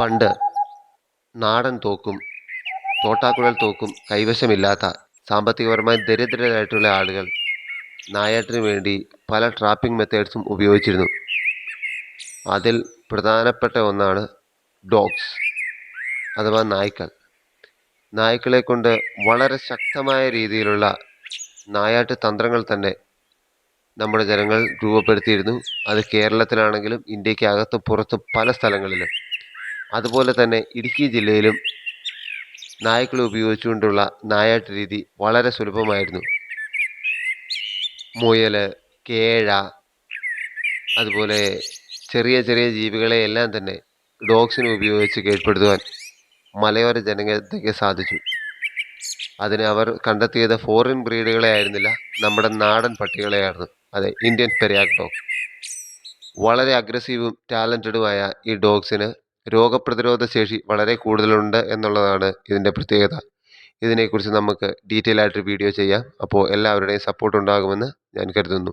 പണ്ട് നാടൻ തോക്കും തോട്ടാക്കുഴൽ തോക്കും കൈവശമില്ലാത്ത സാമ്പത്തികപരമായി ദരിദ്രരായിട്ടുള്ള ആളുകൾ നായാട്ടിന് വേണ്ടി പല ട്രാപ്പിംഗ് മെത്തേഡ്സും ഉപയോഗിച്ചിരുന്നു. അതിൽ പ്രധാനപ്പെട്ട ഒന്നാണ് ഡോഗ്സ് അഥവാ നായ്ക്കൾ. നായ്ക്കളെ കൊണ്ട് വളരെ ശക്തമായ രീതിയിലുള്ള നായാട്ട് തന്ത്രങ്ങൾ തന്നെ നമ്മുടെ ജനങ്ങൾ രൂപപ്പെടുത്തിയിരുന്നു. അത് കേരളത്തിലാണെങ്കിലും ഇന്ത്യക്കകത്ത് പുറത്ത് പല സ്ഥലങ്ങളിലും. അതുപോലെ തന്നെ ഇടുക്കി ജില്ലയിലും നായ്ക്കളെ ഉപയോഗിച്ചുകൊണ്ടുള്ള നായാട്ട് രീതി വളരെ സുലഭമായിരുന്നു. മുയൽ കേഴ അതുപോലെ ചെറിയ ചെറിയ ജീവികളെ എല്ലാം തന്നെ ഡോഗ്സിനെ ഉപയോഗിച്ച് കീഴ്പ്പെടുത്തുവാൻ മലയോര ജനങ്ങൾക്ക് സാധിച്ചു. അതിന് അവർ കണ്ടെത്തിയത് ഫോറിൻ ബ്രീഡുകളെ ആയിരുന്നില്ല നമ്മുടെ നാടൻ പട്ടികളെയായിരുന്നു അതെ ഇന്ത്യൻ പെരിയാക് ഡോഗ്. വളരെ അഗ്രസീവും ടാലന്റഡുമായ ഈ ഡോഗ്സിന് രോഗപ്രതിരോധ ശേഷി വളരെ കൂടുതലുണ്ട് എന്നുള്ളതാണ് ഇതിന്റെ പ്രത്യേകത. ഇതിനെക്കുറിച്ച് നമുക്ക് ഡീറ്റെയിൽ ആയിട്ട് വീഡിയോ ചെയ്യാം. അപ്പോൾ എല്ലാവരുടെയും സപ്പോർട്ട് ഉണ്ടാകുമെന്ന് ഞാൻ കരുതുന്നു.